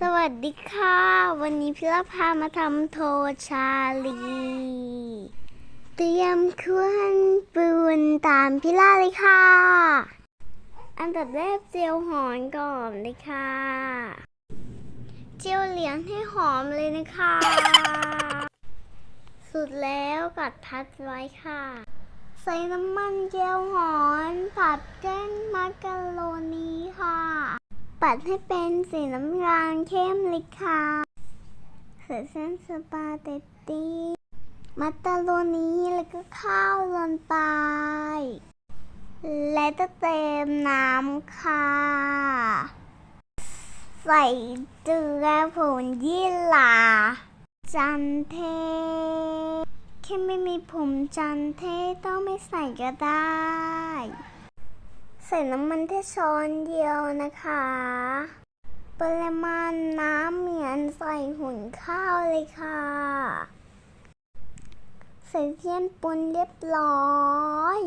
สวัสดีค่ะ วันนี้พี่ละพามาทำโทชาลี เตรียมเครื่องปรุงตามพี่ล่าเลยค่ะ อันดับแรกเจียวหอนก่อนเลยค่ะ เจียวเหลียงให้หอมเลยนะคะ สุดแล้วกัดพัดไว้ค่ะ ใส่น้ำมันเจียวหอนผัดแก้งมักกะโรนีค่ะ ปัดให้เป็นสีน้ำตาลเข้มเลยค่ะใส่เส้นสปาเตตตีมัตตาโรนีแล้วก็ข้าวลงไป และจะเต็มน้ำค่ะ ใส่เกลือผงยี่หร่าจันเทศแค่ไม่มีผมจันเทศต้องไม่ใส่ก็ได้ ส่น้ำมันแค่ช้อนเดียวนะคะ ปริมาณน้ำเหมือนใส่หุ่นข้าวเลยค่ะ ใส่เทียนปุนเรียบร้อย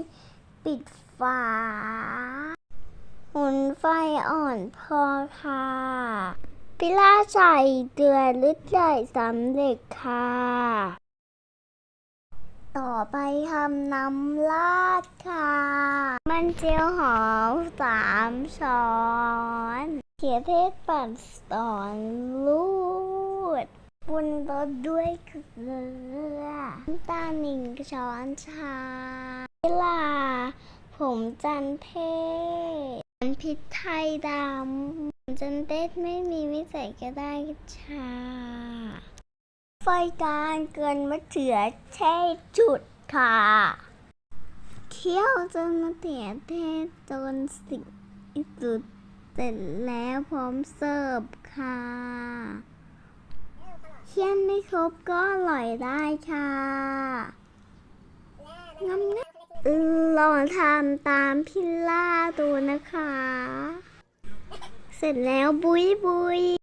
ปิดฝา หุ่นไฟอ่อนพอค่ะ พิล่าใส่เกลือลึกใหญ่สำเร็จค่ะ ต่อไปทำน้ำราดค่ะ มันเจียวหอมสามช้อนเขียเทศปั่นสอนลูดปรุนรสด้วยเกลือน้ำตาลหนึ่งช้อนชาเวลาผมจันเทศน้ำพริกไทยดำผมจันเทศไม่มีไม่ใส่ก็ได้ชา ไฟกางเกินมะเขือเทศจุดค่ะเคี่ยวจนมะเขือเทศจนสิงสุดเสร็จแล้วพร้อมเสิร์ฟค่ะเคี่ยนไม่ครบก็อร่อยได้ค่ะน้นลองทำตามพิลล่าดูนะคะ เสร็จแล้วบุยบุย